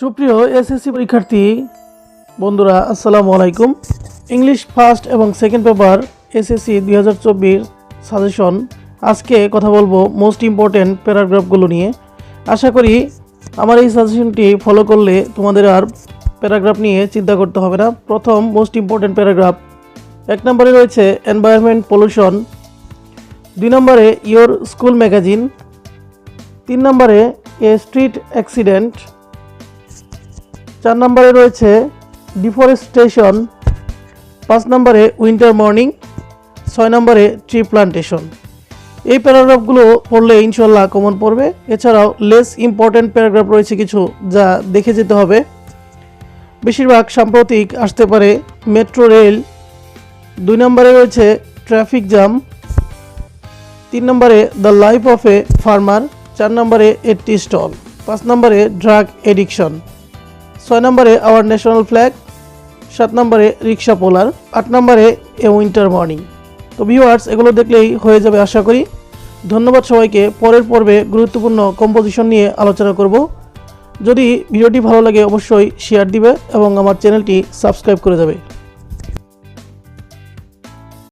সুপ্রিয় এসএসসি পরীক্ষার্থী, বন্ধুরা, আসসালামু আলাইকুম। ইংলিশ ফার্স্ট এবং সেকেন্ড পেপার এসএসসি দুই হাজার চব্বিশ সাজেশন আজকে কথা বলব মোস্ট ইম্পর্ট্যান্ট প্যারাগ্রাফগুলো নিয়ে। আশা করি আমার এই সাজেশনটি ফলো করলে তোমাদের আর প্যারাগ্রাফ নিয়ে চিন্তা করতে হবে না। প্রথম মোস্ট ইম্পর্ট্যান্ট প্যারাগ্রাফ এক নম্বরে রয়েছে এনভায়রনমেন্ট পলিউশন দুই নম্বরে ইয়োর স্কুল ম্যাগাজিন তিন নম্বরে এ স্ট্রিট অ্যাক্সিডেন্ট চার নম্বরে রয়েছে ডিফরেস্টেশন, পাঁচ নম্বরে উইন্টার মর্নিং, ছয় নম্বরে ট্রি প্লান্টেশন। এই প্যারাগ্রাফগুলো পড়লে ইনশাল্লাহ কমন পড়বে। এছাড়াও লেস ইম্পর্ট্যান্ট প্যারাগ্রাফ রয়েছে কিছু যা দেখে যেতে হবে। বেশিরভাগ সাম্প্রতিক আসতে পারে মেট্রো রেল দুই নম্বরে রয়েছে ট্রাফিক জ্যাম তিন নম্বরে the life of a farmer চার নম্বরে এ টি স্টল, পাঁচ নম্বরে ড্রাগ এডিকশন ছয় নম্বরে আওয়ার ন্যাশনাল ফ্ল্যাগ সাত নম্বরে রিক্সা পোলার, আট নম্বরে এ উইন্টার মর্নিং তো ভিউয়ার্স এগুলো দেখলেই হয়ে যাবে আশা করি। ধন্যবাদ সবাইকে। পরের পর্বে গুরুত্বপূর্ণ কম্পোজিশন নিয়ে আলোচনা করব। যদি ভিডিওটি ভালো লাগে, অবশ্যই শেয়ার দিবে এবং আমার চ্যানেলটি সাবস্ক্রাইব করে যাবে